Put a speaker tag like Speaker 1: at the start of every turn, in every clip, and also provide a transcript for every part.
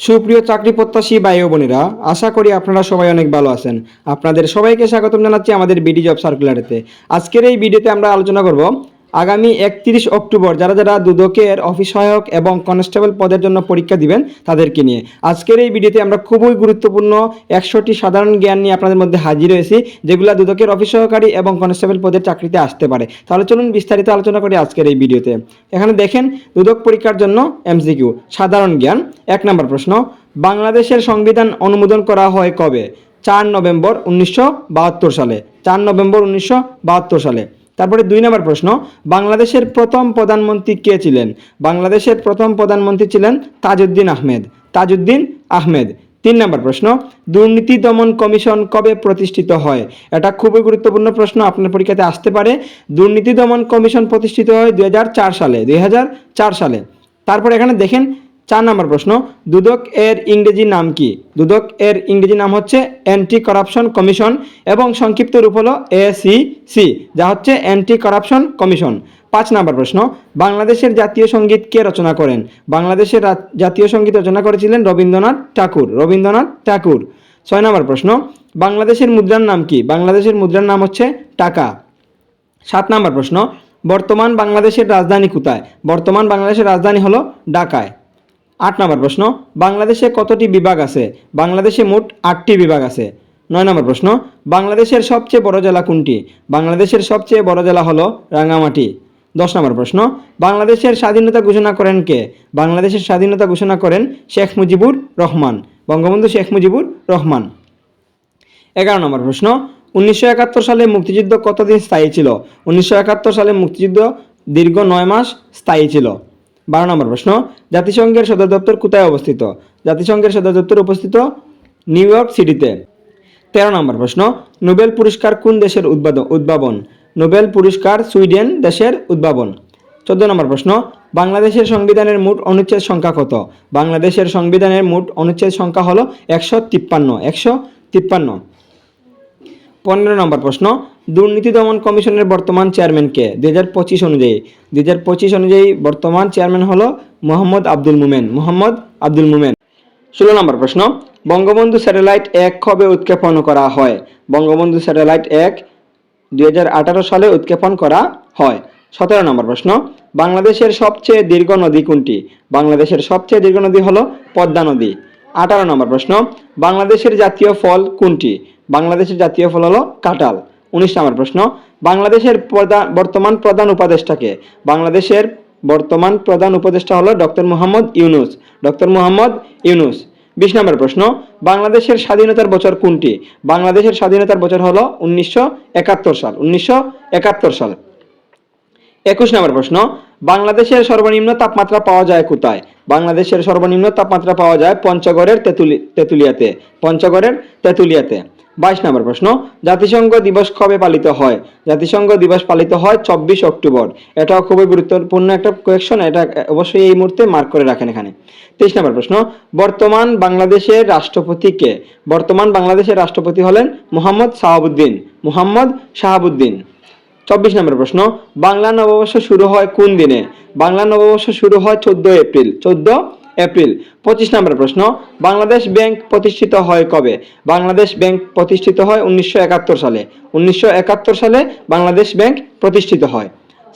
Speaker 1: সুপ্রিয় চাকরি প্রত্যাশী ভাই বোনেরা, আশা করি আপনারা সবাই অনেক ভালো আছেন। আপনাদের সবাইকে স্বাগতম জানাচ্ছি আমাদের বিডি জব সার্কুলারেতে। আজকের এই ভিডিওতে আমরা আলোচনা করব আগামী একত্রিশ অক্টোবর যারা যারা দুদকের অফিস সহায়ক এবং কনস্টেবল পদের জন্য পরীক্ষা দিবেন, তাদেরকে নিয়ে। আজকের এই ভিডিওতে আমরা খুবই গুরুত্বপূর্ণ একশোটি সাধারণ জ্ঞান নিয়ে আপনাদের মধ্যে হাজির হয়েছি, যেগুলো দুদকের অফিস সহকারী এবং কনস্টেবল পদের চাকরিতে আসতে পারে। তাহলে চলুন বিস্তারিত আলোচনা করি আজকের এই ভিডিওতে। এখানে দেখেন, দুদক পরীক্ষার জন্য এমসিকিউ। সাধারণ জ্ঞান, এক নম্বর প্রশ্ন, বাংলাদেশের সংবিধান অনুমোদন করা হয় কবে? চার নভেম্বর উনিশশো বাহাত্তর সালে। চার নভেম্বর উনিশশো বাহাত্তর সালে। তারপরে দুই নম্বর প্রশ্ন, বাংলাদেশের প্রথম প্রধানমন্ত্রী কে ছিলেন? বাংলাদেশের প্রথম প্রধানমন্ত্রী ছিলেন তাজউদ্দিন আহমেদ। তাজউদ্দিন আহমেদ। তিন নম্বর প্রশ্ন, দুর্নীতি দমন কমিশন কবে প্রতিষ্ঠিত হয়? এটা খুবই গুরুত্বপূর্ণ প্রশ্ন, আপনার পরীক্ষাতে আসতে পারে। দুর্নীতি দমন কমিশন প্রতিষ্ঠিত হয় দুই হাজার চার সালে, দুই হাজার চার সালে। তারপর এখানে দেখেন চার নম্বর প্রশ্ন, দুদক এর ইংরেজি নাম কি? দুদক এর ইংরেজি নাম হচ্ছে অ্যান্টি করাপশন কমিশন এবং সংক্ষিপ্ত রূপ হলো এসিসি যা হচ্ছে অ্যান্টি করাপশন কমিশন পাঁচ নম্বর প্রশ্ন, বাংলাদেশের জাতীয় সংগীত কে রচনা করেন? বাংলাদেশের জাতীয় সংগীত রচনা করেছিলেন রবীন্দ্রনাথ ঠাকুর রবীন্দ্রনাথ ঠাকুর। ছয় নম্বর প্রশ্ন, বাংলাদেশের মুদ্রার নাম কি? বাংলাদেশের মুদ্রার নাম হচ্ছে টাকা। সাত নম্বর প্রশ্ন, বর্তমান বাংলাদেশের রাজধানী কোথায়? বর্তমান বাংলাদেশের রাজধানী হলো ঢাকায়। আট নম্বর প্রশ্ন, বাংলাদেশে কতটি বিভাগ আছে? বাংলাদেশে মোট আটটি বিভাগ আছে। নয় নম্বর প্রশ্ন, বাংলাদেশের সবচেয়ে বড় জেলা কোনটি? বাংলাদেশের সবচেয়ে বড় জেলা হলো রাঙ্গামাটি। দশ নম্বর প্রশ্ন, বাংলাদেশের স্বাধীনতা ঘোষণা করেন কে? বাংলাদেশের স্বাধীনতা ঘোষণা করেন শেখ মুজিবুর রহমান। বঙ্গবন্ধু শেখ মুজিবুর রহমান। এগারো নম্বর প্রশ্ন, উনিশশো একাত্তর সালে মুক্তিযুদ্ধ কতদিন স্থায়ী ছিল? উনিশশো একাত্তর সালে মুক্তিযুদ্ধ দীর্ঘ নয় মাস স্থায়ী ছিল। বারো নম্বর প্রশ্ন, জাতিসংঘের সদর দপ্তর কোথায় অবস্থিত? জাতিসংঘের সদর দপ্তর অবস্থিত নিউ ইয়র্ক সিটিতে। তেরো নম্বর প্রশ্ন, নোবেল পুরস্কার কোন দেশের উদ্ভাবন উদ্ভাবন? নোবেল পুরস্কার সুইডেন দেশের উদ্ভাবন। চোদ্দ নম্বর প্রশ্ন, বাংলাদেশের সংবিধানের মোট অনুচ্ছেদ সংখ্যা কত? বাংলাদেশের সংবিধানের মোট অনুচ্ছেদ সংখ্যা হলো একশো তিপ্পান্ন একশো তিপ্পান্ন। পনেরো নম্বর প্রশ্ন দুর্নীতি দমন কমিশনের বর্তমান চেয়ারম্যান কে দুই হাজার পঁচিশ অনুযায়ী। দুই হাজার পঁচিশ অনুযায়ী বর্তমান চেয়ারম্যান হলো মোহাম্মদ আব্দুল মুমেন। মোহাম্মদ আব্দুল মুমেন। ষোলো নম্বর প্রশ্ন। বঙ্গবন্ধু স্যাটেলাইট এক কবে উৎক্ষেপণ করা হয়? বঙ্গবন্ধু স্যাটেলাইট এক দুই সালে উৎক্ষেপণ করা হয়। সতেরো নম্বর প্রশ্ন। বাংলাদেশের সবচেয়ে দীর্ঘ নদী কোনটি? বাংলাদেশের সবচেয়ে দীর্ঘ নদী হলো পদ্মা নদী। আঠারো নম্বর প্রশ্ন। বাংলাদেশের জাতীয় ফল কোনটি? বাংলাদেশের জাতীয় ফল হলো কাঁঠাল। উনিশ নম্বর প্রশ্ন, বাংলাদেশের প্রধান, বর্তমান প্রধান উপদেষ্টাকে, বাংলাদেশের বর্তমান প্রধান উপদেষ্টা হলো ডক্টর মোহাম্মদ ইউনুস। ডক্টর মোহাম্মদ ইউনুস। বিশ নম্বর প্রশ্ন, বাংলাদেশের স্বাধীনতার বছর কোনটি? বাংলাদেশের স্বাধীনতার বছর হলো উনিশশো একাত্তর সাল, উনিশশো একাত্তর সাল। একুশ নম্বর প্রশ্ন, বাংলাদেশের সর্বনিম্ন তাপমাত্রা পাওয়া যায় কোথায়? বাংলাদেশের সর্বনিম্ন তাপমাত্রা পাওয়া যায় পঞ্চগড়ের তেঁতুলি, তেঁতুলিয়াতে। পঞ্চগড়ের তেঁতুলিয়াতে। বাইশ নম্বর প্রশ্ন, জাতিসংঘ দিবস কবে পালিত হয়? জাতিসংঘ দিবস পালিত হয় চব্বিশ অক্টোবর। এটাও খুবই গুরুত্বপূর্ণ একটা কোয়েকশন এটা অবশ্যই এই মুহূর্তে মার্ক করে রাখেন এখানে। তেইশ নম্বর প্রশ্ন, বর্তমান বাংলাদেশের রাষ্ট্রপতি কে? বর্তমান বাংলাদেশের রাষ্ট্রপতি হলেন মোহাম্মদ শাহাবুদ্দিন মোহাম্মদ শাহাবুদ্দিন চব্বিশ নম্বর প্রশ্ন, বাংলা নববর্ষ শুরু হয় কোন দিনে? বাংলা নববর্ষ শুরু হয় চোদ্দ এপ্রিল। চোদ্দ এপ্রিল। পঁচিশ নম্বর প্রশ্ন, বাংলাদেশ ব্যাংক প্রতিষ্ঠিত হয় কবে? বাংলাদেশ ব্যাংক প্রতিষ্ঠিত হয় উনিশশো একাত্তর সালে। উনিশশো একাত্তর সালে বাংলাদেশ ব্যাংক প্রতিষ্ঠিত হয়।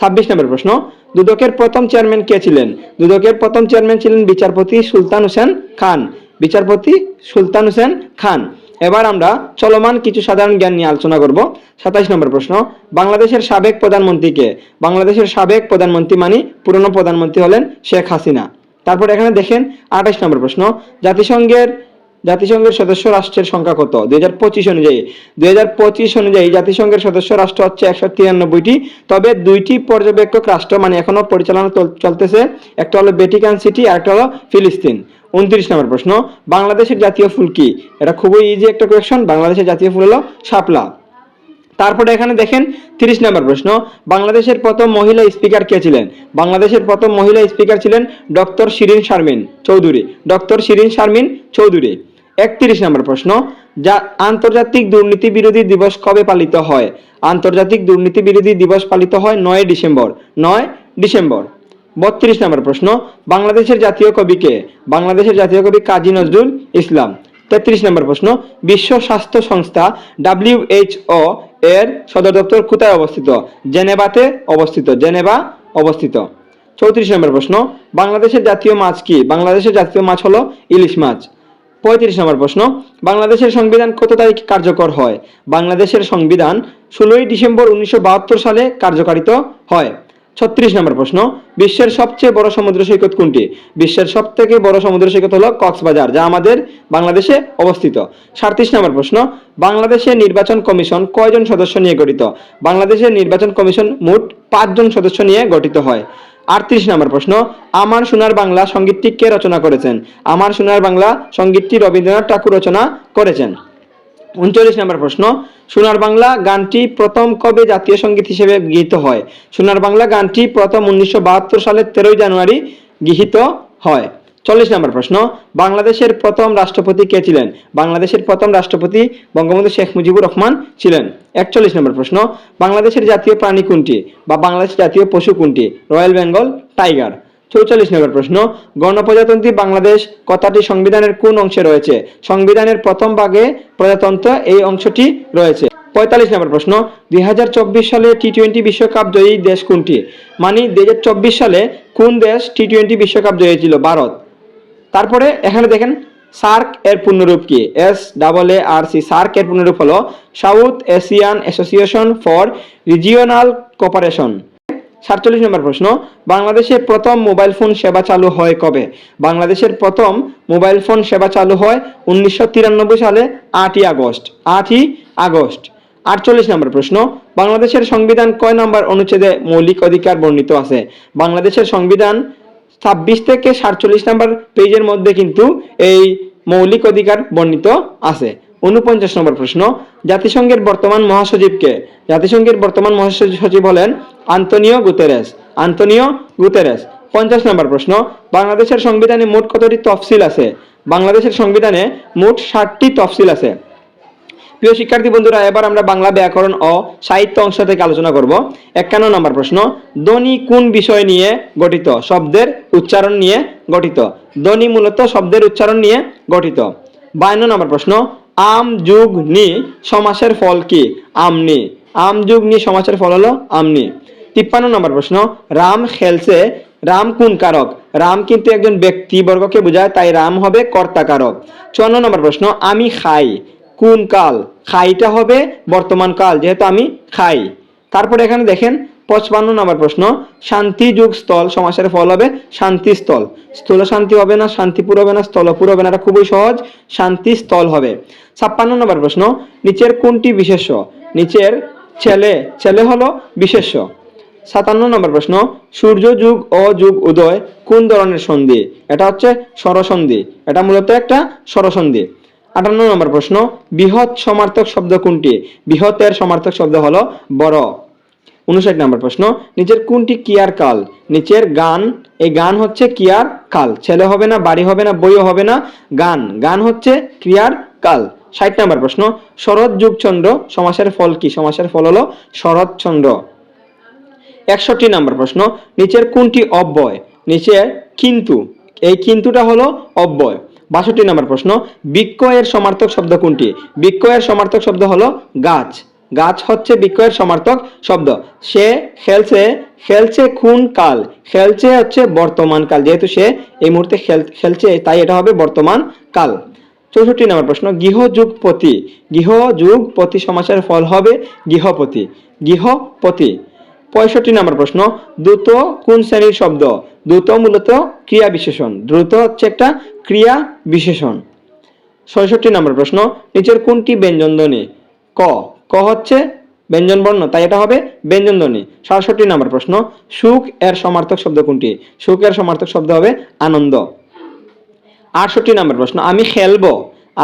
Speaker 1: ছাব্বিশ নম্বর প্রশ্ন, দুদকের প্রথম চেয়ারম্যান কে ছিলেন? দুদকের প্রথম চেয়ারম্যান ছিলেন বিচারপতি সুলতান হোসেন খান। বিচারপতি সুলতান হোসেন খান। এবার আমরা চলমান কিছু সাধারণ জ্ঞান নিয়ে আলোচনা করব। সাতাইশ নম্বর প্রশ্ন, বাংলাদেশের সাবেক প্রধানমন্ত্রীকে বাংলাদেশের সাবেক প্রধানমন্ত্রী মানে পুরনো প্রধানমন্ত্রী হলেন শেখ হাসিনা। তারপর এখানে দেখেন আঠাশ নম্বর প্রশ্ন, জাতিসংঘের জাতিসংঘের সদস্য রাষ্ট্রের সংখ্যা কত? দুই হাজার পঁচিশ অনুযায়ী। দুই হাজার পঁচিশ অনুযায়ী জাতিসংঘের সদস্য রাষ্ট্র হচ্ছে একশো তিরানব্বইটি। তবে দুইটি পর্যবেক্ষক রাষ্ট্র মানে এখনও পরিচালনা চলতেছে, একটা হলো ভ্যাটিকান সিটি আর একটা হলো ফিলিস্তিন। উনত্রিশ নম্বর প্রশ্ন, বাংলাদেশের জাতীয় ফুল কি? এটা খুবই ইজি একটা কোয়েশন বাংলাদেশের জাতীয় ফুল হলো শাপলা। তারপরে এখানে দেখেন তিরিশ নম্বর প্রশ্ন, বাংলাদেশের প্রথম মহিলা স্পিকার কে ছিলেন? বাংলাদেশের প্রথম মহিলা স্পিকার ছিলেন ডক্টর শিরিন শারমিন চৌধুরী। ডক্টর শিরিন শারমিন চৌধুরী। একত্রিশ নম্বর প্রশ্ন, যা আন্তর্জাতিক দুর্নীতি বিরোধী দিবস কবে পালিত হয়? আন্তর্জাতিক দুর্নীতি বিরোধী দিবস পালিত হয় নয় ডিসেম্বর। নয় ডিসেম্বর। বত্রিশ নম্বর প্রশ্ন, বাংলাদেশের জাতীয় কবি কে? বাংলাদেশের জাতীয় কবি কাজী নজরুল ইসলাম। তেত্রিশ নম্বর প্রশ্ন, বিশ্ব স্বাস্থ্য সংস্থা ডাব্লিউএইচও এর সদর দপ্তর কোথায় অবস্থিত? জেনেভাতে অবস্থিত, জেনেভা অবস্থিত। চৌত্রিশ নম্বর প্রশ্ন, বাংলাদেশের জাতীয় মাছ কি? বাংলাদেশের জাতীয় মাছ হলো ইলিশ মাছ। পঁয়ত্রিশ নম্বর প্রশ্ন, বাংলাদেশের সংবিধান কত তারিখ কার্যকর হয়? বাংলাদেশের সংবিধান ষোলোই ডিসেম্বর উনিশশো বাহাত্তর সালে কার্যকারিত হয়। ছত্রিশ নম্বর প্রশ্ন, বিশ্বের সবচেয়ে বড় সমুদ্র সৈকত কোনটি? বিশ্বের সব থেকে বড় সমুদ্র সৈকত হলো কক্সবাজার, যা আমাদের বাংলাদেশে অবস্থিত। সাঁত্রিশ নম্বর প্রশ্ন, বাংলাদেশের নির্বাচন কমিশন কয়জন সদস্য নিয়ে গঠিত? বাংলাদেশের নির্বাচন কমিশন মোট পাঁচজন সদস্য নিয়ে গঠিত হয়। আটত্রিশ নম্বর প্রশ্ন, আমার সোনার বাংলা সঙ্গীতটি কে রচনা করেছেন? আমার সোনার বাংলা সঙ্গীতটি রবীন্দ্রনাথ ঠাকুর রচনা করেছেন। উনচল্লিশ নম্বর প্রশ্ন, সোনার বাংলা গানটি প্রথম কবে জাতীয় সংগীত হিসেবে গৃহীত হয়? সোনার বাংলা গানটি প্রথম উনিশশো বাহাত্তর সালের তেরোই জানুয়ারি গৃহীত হয়। চল্লিশ নম্বর প্রশ্ন, বাংলাদেশের প্রথম রাষ্ট্রপতি কে ছিলেন? বাংলাদেশের প্রথম রাষ্ট্রপতি বঙ্গবন্ধু শেখ মুজিবুর রহমান ছিলেন। একচল্লিশ নম্বর প্রশ্ন, বাংলাদেশের জাতীয় প্রাণী কোনটি বা বাংলাদেশের জাতীয় পশু কোনটি? Royal Bengal tiger. চৌচল্লিশ নম্বর প্রশ্ন, গণপ্রজাতন্ত্রী বাংলাদেশ কথাটি সংবিধানের কোন অংশে রয়েছে? সংবিধানের প্রথম ভাগে প্রজাতন্ত্র এই অংশটি রয়েছে। পঁয়তাল্লিশ নম্বর প্রশ্ন, দুই হাজার চব্বিশ সালে টি টোয়েন্টি বিশ্বকাপ জয়ী দেশ কোনটি? মানে দুই হাজার চব্বিশ সালে কোন দেশ টি টোয়েন্টি বিশ্বকাপ জয়ী ছিল ভারত। তারপরে এখানে দেখেন, সার্ক এর পূর্ণরূপ কি? S, double A, R, C, SAARC এর পূর্ণরূপ হলো South Asian Association for Regional Cooperation. সাতচল্লিশ নম্বর প্রশ্ন, বাংলাদেশে প্রথম মোবাইল ফোন সেবা চালু হয় কবে? বাংলাদেশের প্রথম মোবাইল ফোন সেবা চালু হয় উনিশশো তিরানব্বই সালে, আটই আগস্ট। আটই আগস্ট। আটচল্লিশ নম্বর প্রশ্ন, বাংলাদেশের সংবিধান কয় নম্বর অনুচ্ছেদে মৌলিক অধিকার বর্ণিত আছে? বাংলাদেশের সংবিধান ছাব্বিশ থেকে সাতচল্লিশ নম্বর পেজের মধ্যে কিন্তু এই মৌলিক অধিকার বর্ণিত আছে। উনপঞ্চাশ নম্বর প্রশ্ন, জাতিসংঘের বর্তমান মহাসচিবকে, জাতিসংঘের বর্তমান মহাসচিব হলেন আন্তনিও গুতেরেস আন্তনিও গুতেরেস। পঞ্চাশ নম্বর প্রশ্ন, বাংলাদেশের সংবিধানে মোট কতটি তফসিল আছে? বাংলাদেশের সংবিধানে মোট ষাটটি তফসিল আছে। প্রিয় শিক্ষার্থী বন্ধুরা, এবার আমরা বাংলা ব্যাকরণ ও সাহিত্য অংশ থেকে আলোচনা করব। একান্ন নম্বর প্রশ্ন, ধ্বনি কোন বিষয় নিয়ে গঠিত? শব্দের উচ্চারণ নিয়ে গঠিত। ধ্বনি মূলত শব্দের উচ্চারণ নিয়ে গঠিত। বায়ান্ন নম্বর প্রশ্ন আম যুগ নি সমাসের ফল কি? আমনি আম যুগ নি সমাসের ফল হলো আমনি তিপ্পান্ন নম্বর প্রশ্ন, রাম খেলছে, রাম কোন কারক? রাম কিন্তু একজন ব্যক্তিবর্গকে বোঝায়, তাই রাম হবে কর্তা কারক। চুয়ান্ন নম্বর প্রশ্ন, আমি খাই, কোন কাল? খাইটা হবে বর্তমান কাল, যেহেতু আমি খাই। তারপরে এখানে দেখেন পঁচপান্ন নম্বর প্রশ্ন, শান্তি যুগ স্থল, সমাসের ফল হবে শান্তি স্থল। স্থল শান্তি হবে না শান্তিপুর হবে না স্থলপুর হবে না, এটা খুবই সহজ, শান্তি স্থল হবে। ছাপ্পান্ন নম্বর প্রশ্ন, নিচের কোনটি বিশেষ্য? নিচের ছেলে ছেলে হলো বিশেষ্য। সাতান্ন নম্বর প্রশ্ন, সূর্য যুগ ও যুগ, উদয়, কোন ধরনের সন্ধি? এটা হচ্ছে স্বরসন্ধি, এটা মূলত একটা স্বরসন্ধি। আটান্ন নম্বর প্রশ্ন, বৃহৎ সমার্থক শব্দ কোনটি? বৃহতের সমার্থক শব্দ হলো বড়। উনষাট নম্বর প্রশ্ন নিচের কোনটি কিয়ার কাল? নিচের গান, এই গান হচ্ছে কিয়ার কাল। ছেলে হবে না, বাড়ি হবে না, বইও হবে না, গান। গান হচ্ছে ক্রিয়ার কাল। ষাট নম্বর প্রশ্ন, শরৎ যুগচন্দ্র সমাসের ফল কি? সমাসের ফল হলো শরৎচন্দ্র। একষট্টি নম্বর প্রশ্ন, নিচের কোনটি অব্যয়? নিচের কিন্তু, এই কিন্তুটা হলো অব্যয়। বাষট্টি নম্বর প্রশ্ন বৃক্ষ এর সমার্থক শব্দ কোনটি? বৃক্ষ এর সমার্থক শব্দ হলো গাছ। গাছ হচ্ছে বিক্রয়ের সমার্থক শব্দ। সে খেলছে খেলছে কোন কাল। খেলছে হচ্ছে বর্তমান কাল। যেহেতু সে এই মুহূর্তে খেলছে, তাই এটা হবে বর্তমান কাল। চৌষট্টি নম্বর প্রশ্ন, গৃহযুগপতি। গৃহযুগপতি সমাসের ফল হবে গৃহপতি। গৃহপতি। পঁয়ষট্টি নম্বর প্রশ্ন, দ্রুত কোন শ্রেণির শব্দ? দ্রুত মূলত ক্রিয়া বিশেষণ। দ্রুত হচ্ছে একটা ক্রিয়া বিশেষণ। ছয়ষট্টি নম্বর প্রশ্ন, নিচের কোনটি ব্যঞ্জন ধ্বনি ক। ক হচ্ছে ব্যঞ্জন বর্ণ, তাই এটা হবে ব্যঞ্জন ধ্বনি। সাতষট্টি নম্বর প্রশ্ন, সুখ এর সমার্থক শব্দ কোনটি? সুখ এর সমার্থক শব্দ হবে আনন্দ। আটষট্টি নম্বর প্রশ্ন, আমি খেলব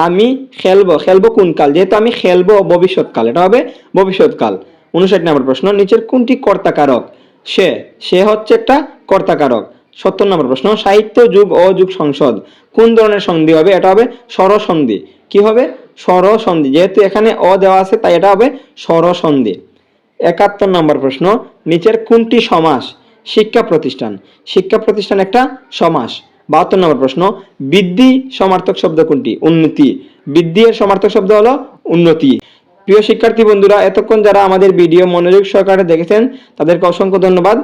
Speaker 1: আমি খেলব খেলব কোন কাল? যেহেতু আমি খেলব ভবিষ্যৎকাল, এটা হবে ভবিষ্যৎকাল। উনষাট নম্বর প্রশ্ন, নিচের কোনটি কর্তাকারক? সে সে হচ্ছে একটা কর্তাকারক। সত্তর নম্বর প্রশ্ন, সাহিত্য যুগ ও যুগ সংসদ, কোন ধরনের সন্ধি হবে? এটা হবে স্বরসন্ধি। কি হবে? স্বরসন্ধি। যেহেতু এখানে অ দেওয়া আছে, তাই এটা হবে স্বরসন্ধি। একাত্তর নম্বর প্রশ্ন, নিচের কোনটি সমাস? শিক্ষা প্রতিষ্ঠান। শিক্ষা প্রতিষ্ঠান একটা সমাস। বাহাত্তর নম্বর প্রশ্ন, বৃদ্ধি সমার্থক শব্দ কোনটি? উন্নতি। বৃদ্ধি এর সমার্থক শব্দ হলো উন্নতি। প্রিয় শিক্ষার্থী বন্ধুরা, এতক্ষণ যারা আমাদের ভিডিও মনোযোগ সহকারে দেখেছেন, তাদেরকে অসংখ্য ধন্যবাদ।